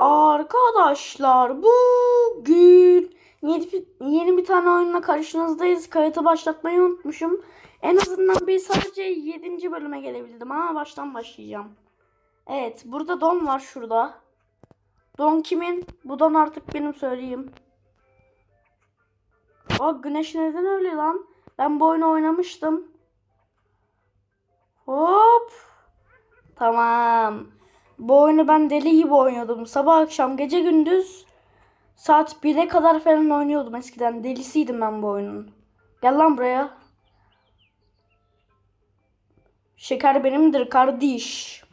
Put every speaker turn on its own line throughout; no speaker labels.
Arkadaşlar bugün yeni bir, yeni bir tane oyunla karşınızdayız. Kayıtı başlatmayı unutmuşum. En azından bir sadece 7. bölüme gelebildim ama baştan başlayacağım. Evet burada don var şurada. Don kimin? Bu don artık benim söyleyeyim. Aa güneş neden öyle lan? Ben bu oyunu oynamıştım. Hop. Tamam. Bu oyunu ben deli gibi oynuyordum. Sabah akşam gece gündüz saat 1'e kadar falan oynuyordum eskiden. Delisiydim ben bu oyunun. Gel lan buraya. Şeker benimdir kardeş.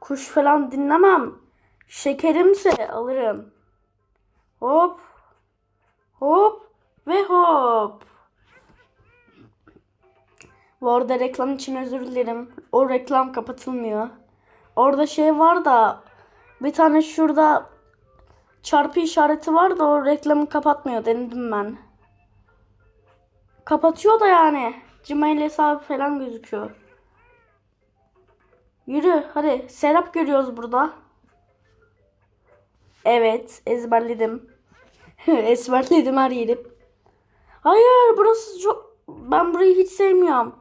Kuş falan dinlemem. Şekerimse alırım. Hop. Hop. Ve hop. Bu arada reklam için özür dilerim. O reklam kapatılmıyor. Orada şey var da bir tane şurada çarpı işareti var da o reklamı kapatmıyor denedim ben. Kapatıyor da yani. Gmail hesabı falan gözüküyor. Yürü hadi. Serap görüyoruz burada. Evet ezberledim. ezberledim her yeri. Hayır burası çok... Ben burayı hiç sevmiyorum.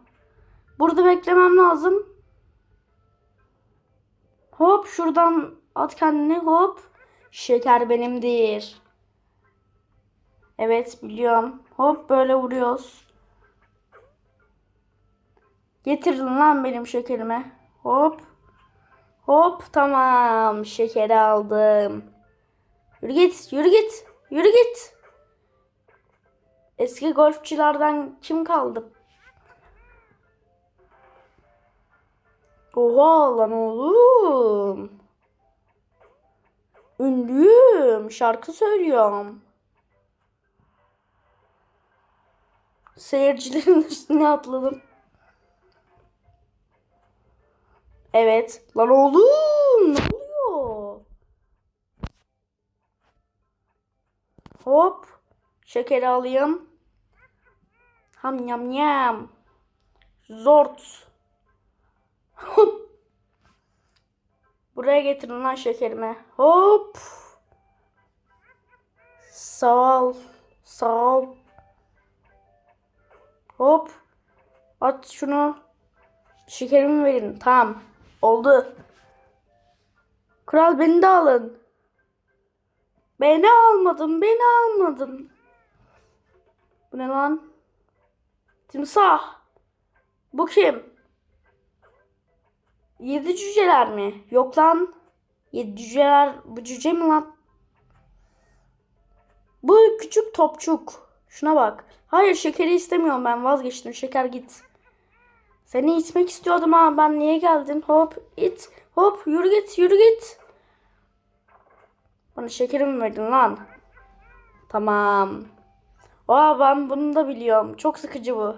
Burada beklemem lazım. Hop şuradan at kendini hop. Şeker benimdir. Evet biliyorum. Hop böyle vuruyoruz. Getirin lan benim şekerimi. Hop. Hop tamam. Şekeri aldım. Yürü git. Yürü git. Yürü git. Eski golfçilerden kim kaldı? Oha lan oğlum. Ünlüyüm. Şarkı söylüyorum. Seyircilerin üstüne atladım. Evet. Lan oğlum ne oluyor? Hop. Şekeri alayım. Ham yam yam. Zort. Buraya getirin lan şekerimi. Hop. Sağ ol. Sağ ol. Hop. At şunu. Şekerimi verin. Tamam. Oldu. Kral beni de alın. Beni almadın. Beni almadın. Bu ne lan? Timsah. Bu kim? Yedi cüceler mi? Yok lan. Yedi cüceler bu cüce mi lan? Bu küçük topçuk. Şuna bak. Hayır şekeri istemiyorum ben vazgeçtim. Şeker git. Seni itmek istiyordum ama ben niye geldin? Hop it. Hop yürü git yürü git. Bana şekerimi verdin lan. Tamam. Aa ben bunu da biliyorum. Çok sıkıcı bu.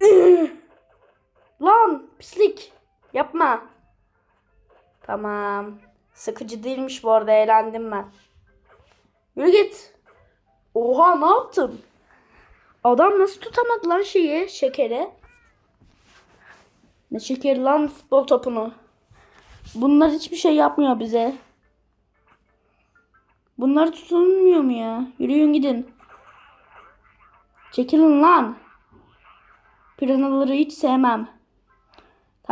Lan pislik. Yapma. Tamam. Sıkıcı değilmiş bu arada eğlendim ben. Yürü git. Oha ne yaptın? Adam nasıl tutamadı lan şeyi şekeri? Ne şeker lan futbol topunu. Bunlar hiçbir şey yapmıyor bize. Bunlar tutulmuyor mu ya? Yürüyün gidin. Çekilin lan. Piranaları hiç sevmem.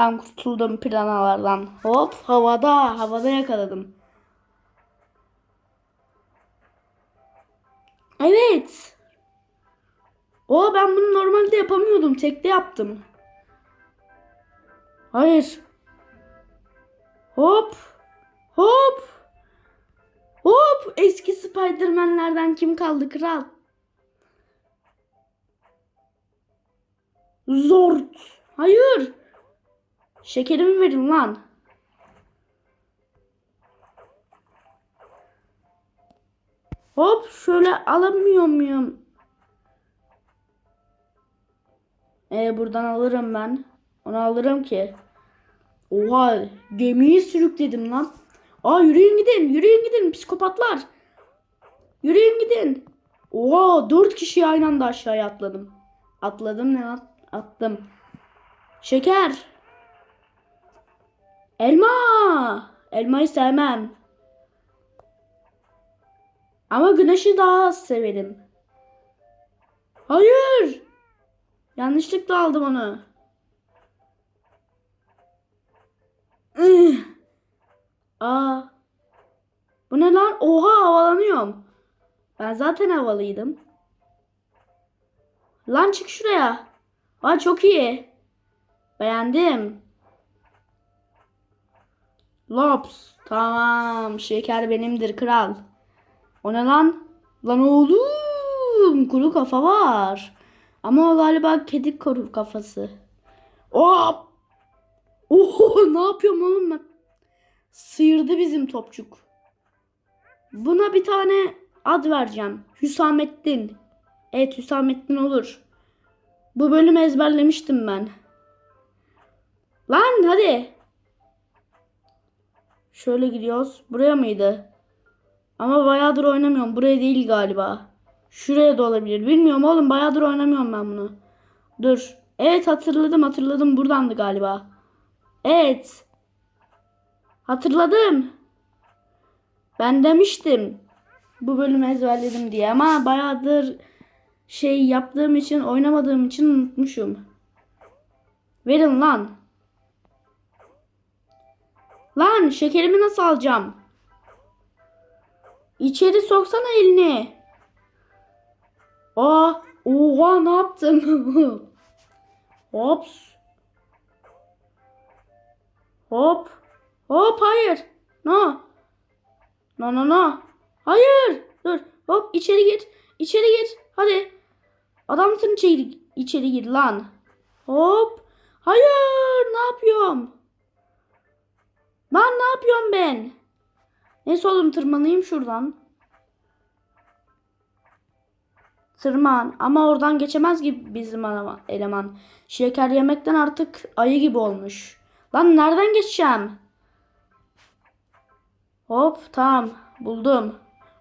Tam kurtuldum piranalardan. Hop havada havada yakaladım. Evet. O ben bunu normalde yapamıyordum. Tekte yaptım. Hayır. Hop. Hop. Hop. Eski Spiderman'lerden kim kaldı kral? Zort. Hayır. Şekerimi verin lan. Hop şöyle alamıyor muyum? Ee, buradan alırım ben. Onu alırım ki. Oha gemiyi sürükledim lan. Aa yürüyün gidin yürüyün gidin psikopatlar. Yürüyün gidin. Oha dört kişi aynı anda aşağıya atladım. Atladım ne lan? Attım. Şeker. Elma. Elmayı sevmem. Ama güneşi daha az severim. Hayır. Yanlışlıkla aldım onu. Aa. Bu ne lan? Oha havalanıyorum. Ben zaten havalıydım. Lan çık şuraya. Aa çok iyi. Beğendim. Lops. Tamam. Şeker benimdir kral. O ne lan? Lan oğlum. Kuru kafa var. Ama o galiba kedi kuru kafası. Hop. Oho ne yapıyorum oğlum ben? Sıyırdı bizim topçuk. Buna bir tane ad vereceğim. Hüsamettin. Evet Hüsamettin olur. Bu bölümü ezberlemiştim ben. Lan hadi. Şöyle gidiyoruz. Buraya mıydı? Ama bayağıdır oynamıyorum. Buraya değil galiba. Şuraya da olabilir. Bilmiyorum oğlum. Bayağıdır oynamıyorum ben bunu. Dur. Evet hatırladım hatırladım. Buradandı galiba. Evet. Hatırladım. Ben demiştim. Bu bölümü ezberledim diye ama bayağıdır şey yaptığım için oynamadığım için unutmuşum. Verin lan. Lan şekerimi nasıl alacağım? İçeri soksana elini. Aa, oha ne yaptım? Hops. Hop. Hop hayır. No. No no no. Hayır. Dur. Hop içeri gir. İçeri gir. Hadi. Adamsın içeri, içeri gir lan. Hop. Hayır. Ne yapıyorum? Lan ne yapıyorum ben? Neyse oğlum tırmanayım şuradan. Tırman. Ama oradan geçemez gibi bizim eleman-. Şeker yemekten artık ayı gibi olmuş. Lan nereden geçeceğim? Hop tamam buldum.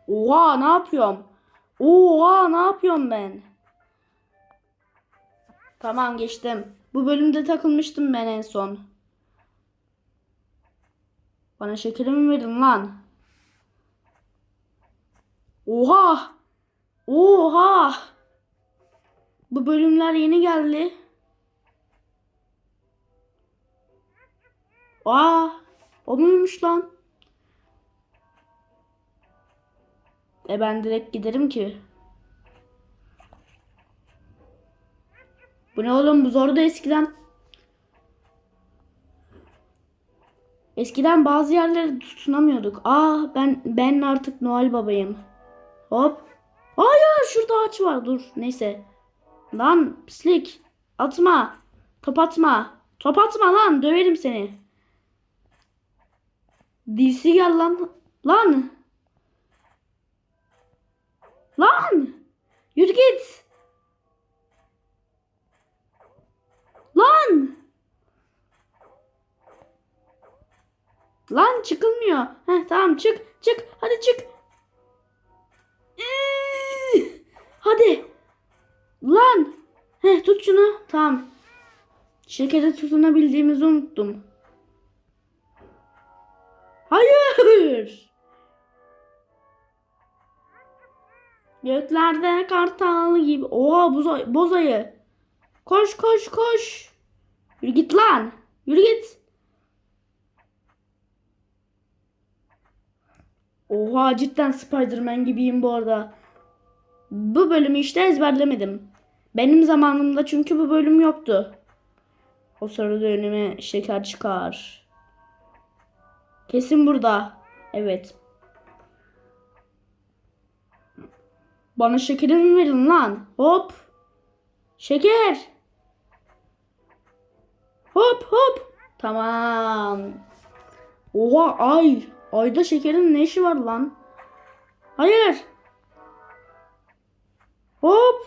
Oha ne yapıyorum? Oha ne yapıyorum ben? Tamam geçtim. Bu bölümde takılmıştım ben en son. Bana şekerimi verin lan. Oha! Oha! Bu bölümler yeni geldi. Aa, o muymuş lan? E ben direkt giderim ki. Bu ne oğlum bu zordu eskiden. Eskiden bazı yerlere tutunamıyorduk. Aa ben ben artık Noel babayım. Hop. Hayır şurada ağaç var dur neyse. Lan pislik. Atma. Top atma. Top atma lan döverim seni. DC gel lan. Lan. Lan. Yürü git. Lan. Lan çıkılmıyor. Heh, tamam çık çık hadi çık. Hadi. Lan. Heh, tut şunu. Tamam. Şekere tutunabildiğimizi unuttum. Hayır. Göklerde kartal gibi. Oha boz, boz ayı. Koş koş koş. Yürü git lan. Yürü git. Oha cidden Spider-Man gibiyim bu arada. Bu bölümü işte ezberlemedim. Benim zamanımda çünkü bu bölüm yoktu. O sırada önüme şeker çıkar. Kesin burada. Evet. Bana şekerimi verin lan. Hop. Şeker. Hop hop. Tamam. Oha ay. Ayda şekerin ne işi var lan? Hayır. Hop.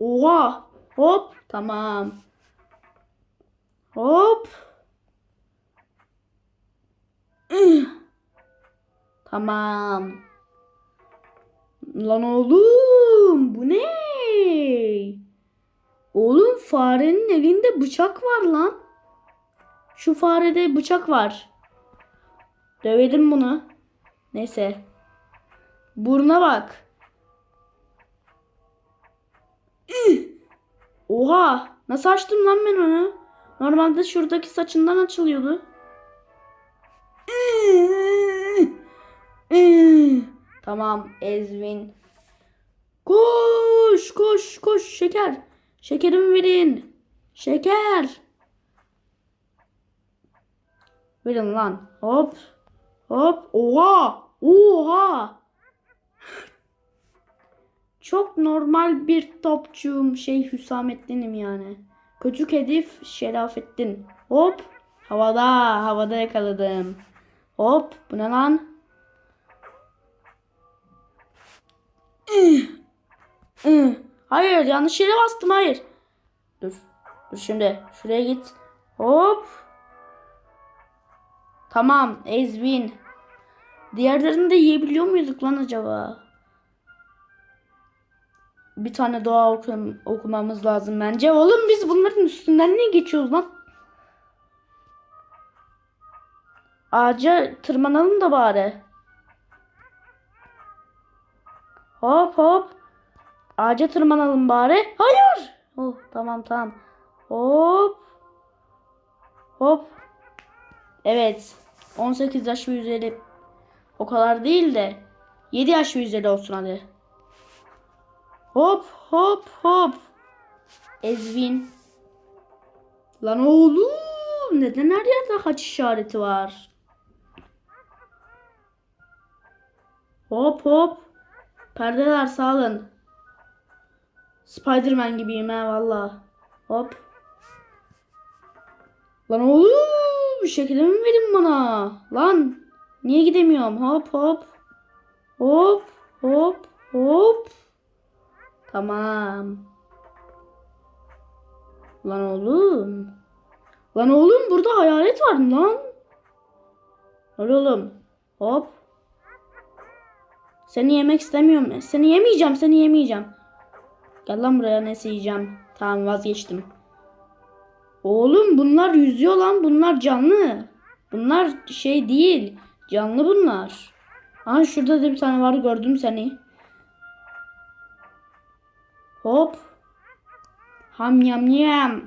Oha. Hop. Tamam. Hop. Tamam. Lan oğlum bu ne? Oğlum farenin elinde bıçak var lan. Şu farede bıçak var. Dövelim bunu. Neyse. Buruna bak. Oha! Nasıl açtım lan ben onu? Normalde şuradaki saçından açılıyordu. Tamam Ezvin. Koş koş koş şeker. Şekerimi verin. Şeker. Verin lan. Hop. Hop. Oha. Oha. Çok normal bir topçum şey Hüsamettin'im yani. Küçük hedef Şerafettin. Hop. Havada. Havada yakaladım. Hop. Bu ne lan? Hayır yanlış yere bastım hayır. Dur. Dur şimdi. Şuraya git. Hop. Tamam. Ezvin. Diğerlerini de yiyebiliyor muyduk lan acaba? Bir tane dua okum okumamız lazım bence. Oğlum biz bunların üstünden niye geçiyoruz lan? Ağaca tırmanalım da bari. Hop hop. Ağaca tırmanalım bari. Hayır. Oh tamam tamam. Hop. Hop. Evet. 18 yaş ve üzeri. O kadar değil de 7 yaş ve üzeri olsun hadi. Hop hop hop. Ezvin. Lan oğlum neden her yerde haç işareti var? Hop hop. Perdeler sağlın. Spiderman gibiyim ha valla. Hop. Lan oğlum bir şekilde mi verin bana? Lan niye gidemiyorum? Hop hop. Hop hop hop. Tamam. Lan oğlum. Lan oğlum burada hayalet var lan. Lan oğlum. Hop. Seni yemek istemiyorum. Seni yemeyeceğim. Seni yemeyeceğim. Gel lan buraya ne yiyeceğim. Tamam vazgeçtim. Oğlum bunlar yüzüyor lan. Bunlar canlı. Bunlar şey değil. Canlı bunlar. Aha şurada da bir tane var gördüm seni. Hop. Ham yam yam.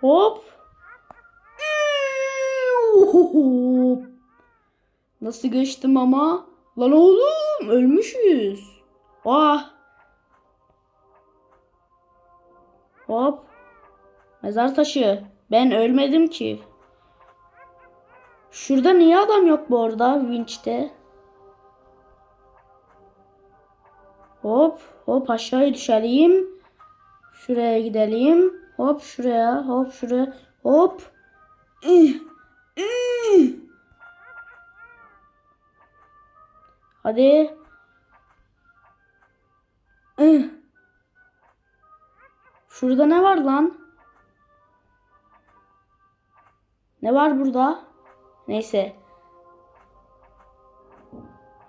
Hop. Nasıl geçtim ama? Lan oğlum ölmüşüz. Ah. Hop. Mezar taşı. Ben ölmedim ki. Şurada niye adam yok bu arada vinçte? Hop hop aşağıya düşelim. Şuraya gidelim. Hop şuraya hop şuraya hop. Hadi. Şurada ne var lan? Ne var burada? Neyse.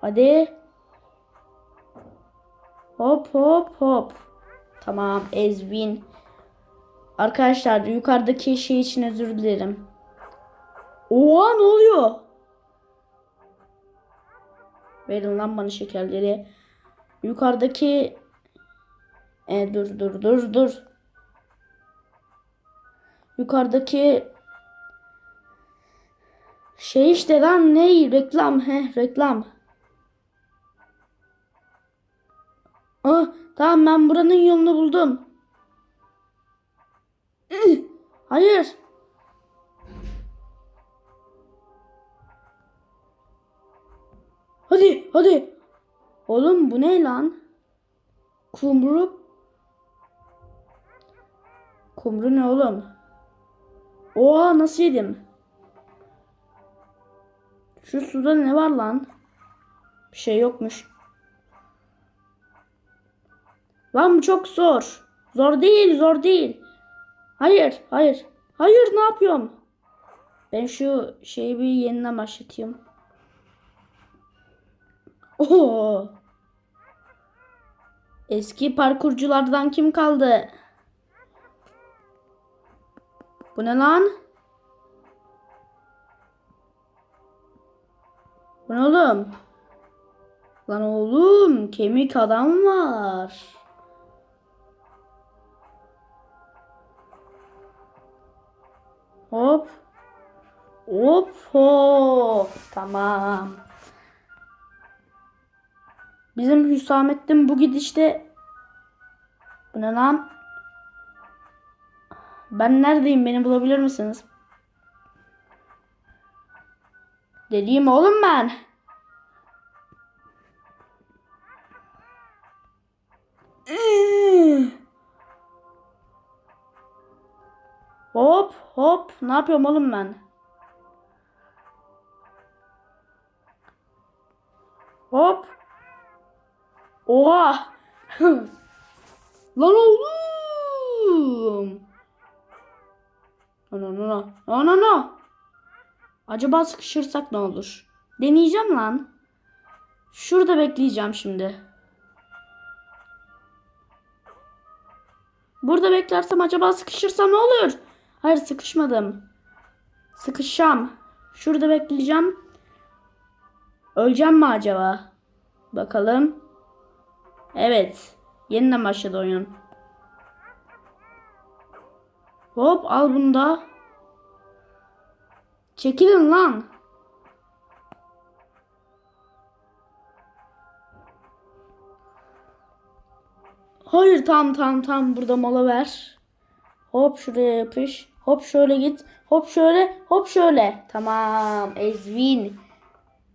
Hadi. Hop hop hop. Tamam Ezvin. Arkadaşlar yukarıdaki şey için özür dilerim. Oha ne oluyor? Verin lan bana şekerleri. Yukarıdaki e, dur dur dur dur. Yukarıdaki şey işte lan ne reklam he reklam. Ah tamam ben buranın yolunu buldum. Hayır. Hadi hadi. Oğlum bu ne lan? Kumru. Kumru ne oğlum? Oha nasıl yedim? Şu suda ne var lan? Bir şey yokmuş. Lan bu çok zor. Zor değil, zor değil. Hayır, hayır. Hayır, ne yapıyorum? Ben şu şeyi bir yeniden başlatayım. Oo. Eski parkurculardan kim kaldı? Bu ne lan? Bu ne oğlum? Lan oğlum kemik adam var. Hop. Hop hop. Tamam. Bizim Hüsamettin bu gidişte Bu ne lan? Ben neredeyim? Beni bulabilir misiniz? Deliyim oğlum ben. Hop hop. Ne yapıyorum oğlum ben? Hop. Oha. Lan oğlum. No no no no. No no. Acaba sıkışırsak ne olur? Deneyeceğim lan. Şurada bekleyeceğim şimdi. Burada beklersem acaba sıkışırsam ne olur? Hayır sıkışmadım. Sıkışacağım. Şurada bekleyeceğim. Öleceğim mi acaba? Bakalım. Evet. Yeniden başladı oyun. Hop al bunu da. Çekilin lan. Hayır tam tam tam burada mola ver. Hop şuraya yapış. Hop şöyle git. Hop şöyle. Hop şöyle. Tamam. Ezvin.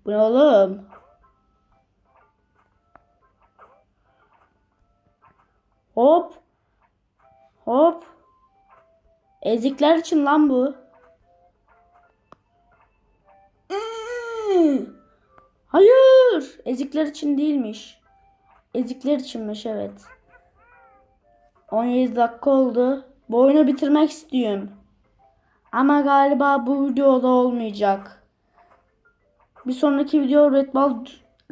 Bu ne oğlum? Hop. Hop. Ezikler için lan bu. Hmm. Hayır. Ezikler için değilmiş. Ezikler içinmiş evet. 17 dakika oldu. Bu oyunu bitirmek istiyorum. Ama galiba bu videoda olmayacak. Bir sonraki video Red Ball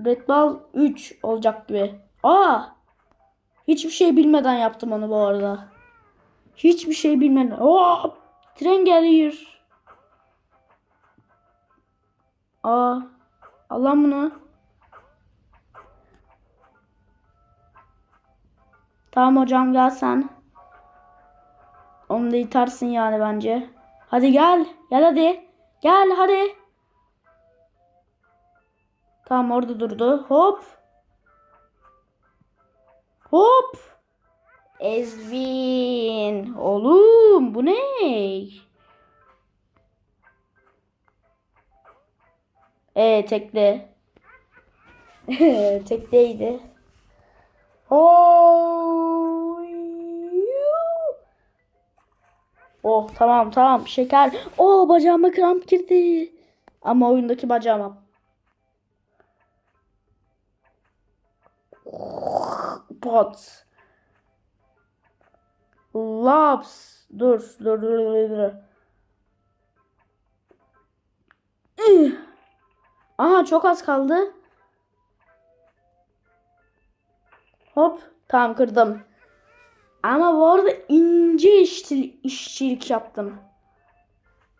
Red Ball 3 olacak gibi. Aa! Hiçbir şey bilmeden yaptım onu bu arada. Hiçbir şey bilmeden. Oo! Tren geliyor. Aa! Allah bunu. Tamam hocam gel sen. Onu da itarsın yani bence. Hadi gel. Gel hadi. Gel hadi. Tamam orada durdu. Hop. Hop. Ezvin. Oğlum bu ne? Ee tekle. Tekleydi. Oh. Oh tamam tamam şeker. Oh bacağıma kramp girdi. Ama oyundaki bacağıma. Pot. Laps. Dur dur dur dur. dur. Aha çok az kaldı. Hop. Tamam kırdım. Ama bu arada ince işçilik, işçilik yaptım.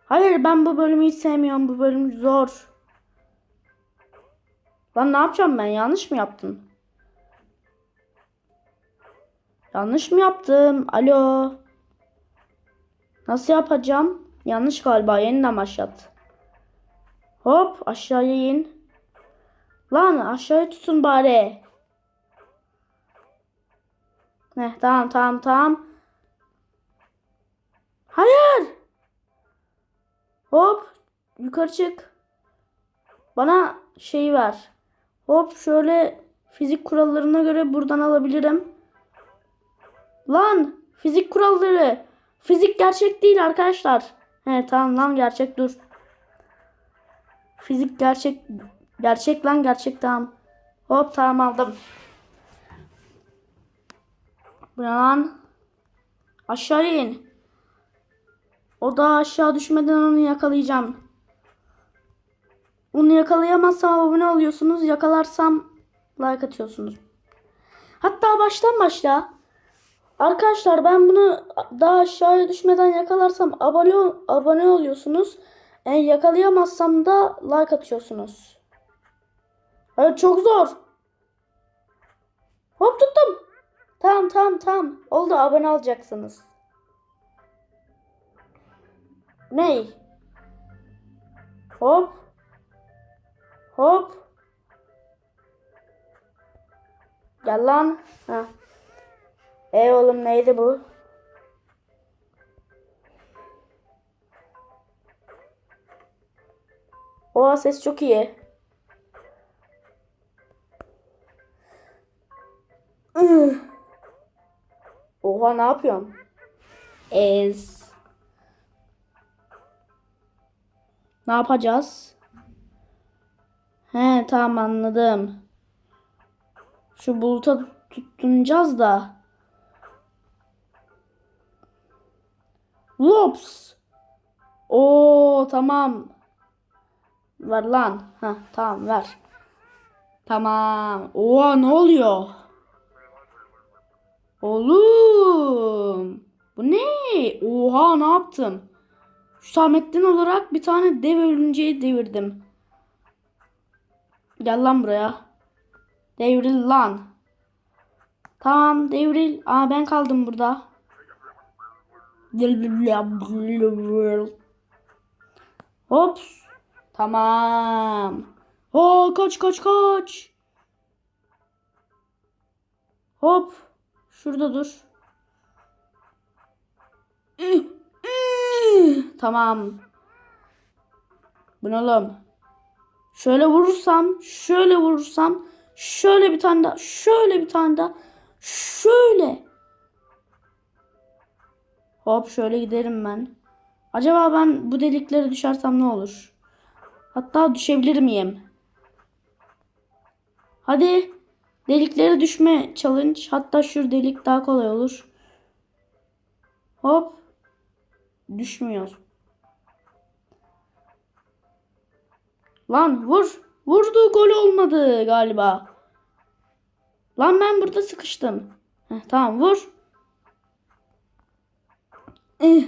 Hayır ben bu bölümü hiç sevmiyorum. Bu bölüm zor. Lan ne yapacağım ben? Yanlış mı yaptım? Yanlış mı yaptım? Alo. Nasıl yapacağım? Yanlış galiba. Yeniden başlat. Hop aşağıya in. Lan aşağıya tutun bari. Ne tamam tamam tamam. Hayır. Hop yukarı çık. Bana şey ver. Hop şöyle fizik kurallarına göre buradan alabilirim. Lan fizik kuralları. Fizik gerçek değil arkadaşlar. He tamam lan gerçek dur. Fizik gerçek. Gerçek lan gerçek tamam. Hop tamam aldım. Lan? Aşağı in. O da aşağı düşmeden onu yakalayacağım. Onu yakalayamazsam abone oluyorsunuz. Yakalarsam like atıyorsunuz. Hatta baştan başla. Arkadaşlar ben bunu daha aşağıya düşmeden yakalarsam abone abone oluyorsunuz. Eğer yakalayamazsam da like atıyorsunuz. Evet çok zor. Hop tuttum. Tamam tamam tamam. Oldu abone olacaksınız. Ney? Hop. Hop. Gel lan. Ha. Ey oğlum neydi bu? Oha ses çok iyi. Oha ne yapıyorsun? Ez. Ne yapacağız? He tamam anladım. Şu buluta tutunacağız da. Lops. Oo tamam. Ver lan. Ha tamam ver. Tamam. Oha ne oluyor? Oğlum. Bu ne? Oha ne yaptım? Hüsamettin olarak bir tane dev örümceği devirdim. Gel lan buraya. Devril lan. Tamam devril. Aa ben kaldım burada. Hops. Tamam. Aa kaç kaç kaç. Hop. Şurada dur. Tamam. Bu ne oğlum? Şöyle vurursam, şöyle vurursam, şöyle bir tane daha, şöyle bir tane daha, şöyle. Hop şöyle giderim ben. Acaba ben bu deliklere düşersem ne olur? Hatta düşebilir miyim? Hadi. Deliklere düşme challenge. Hatta şu delik daha kolay olur. Hop. Düşmüyor. Lan vur. Vurdu gol olmadı galiba. Lan ben burada sıkıştım. Heh, tamam vur. Ih,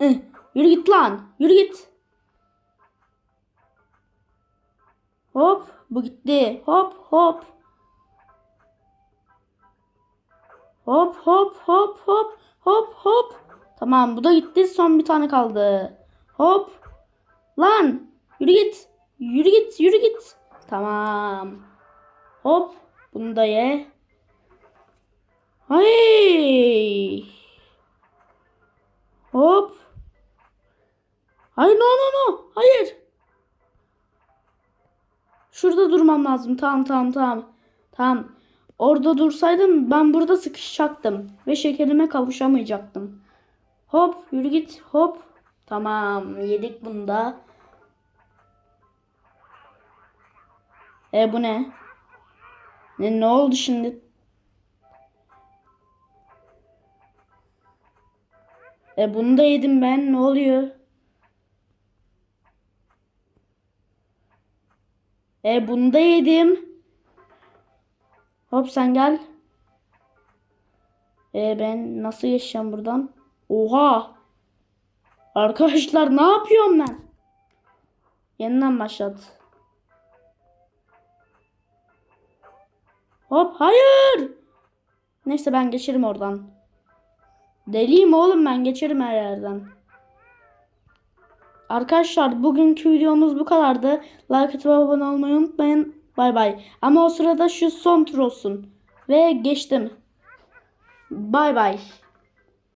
ih. Yürü git lan. Yürü git. Hop. Bu gitti. Hop hop. Hop hop hop hop hop hop. Tamam bu da gitti. Son bir tane kaldı. Hop. Lan. Yürü git. Yürü git. Yürü git. Tamam. Hop. Bunu da ye. Hey. Hop. Hayır no no no. Hayır. Şurada durmam lazım. Tamam tamam tamam. Tamam. Orada dursaydım ben burada sıkışacaktım. Ve şekerime kavuşamayacaktım. Hop yürü git. Hop. Tamam yedik bunu da. E bu ne? Ne, ne oldu şimdi? E bunu da yedim ben. Ne oluyor? E bunu da yedim. Hop sen gel. E ben nasıl yaşayacağım buradan? Oha. Arkadaşlar ne yapıyorum ben? Yeniden başlat. Hop hayır. Neyse ben geçerim oradan. Deliyim oğlum ben geçerim her yerden. Arkadaşlar bugünkü videomuz bu kadardı. Like atıp abone olmayı unutmayın. Bay bay. Ama o sırada şu son tur olsun. Ve geçtim. Bay bay.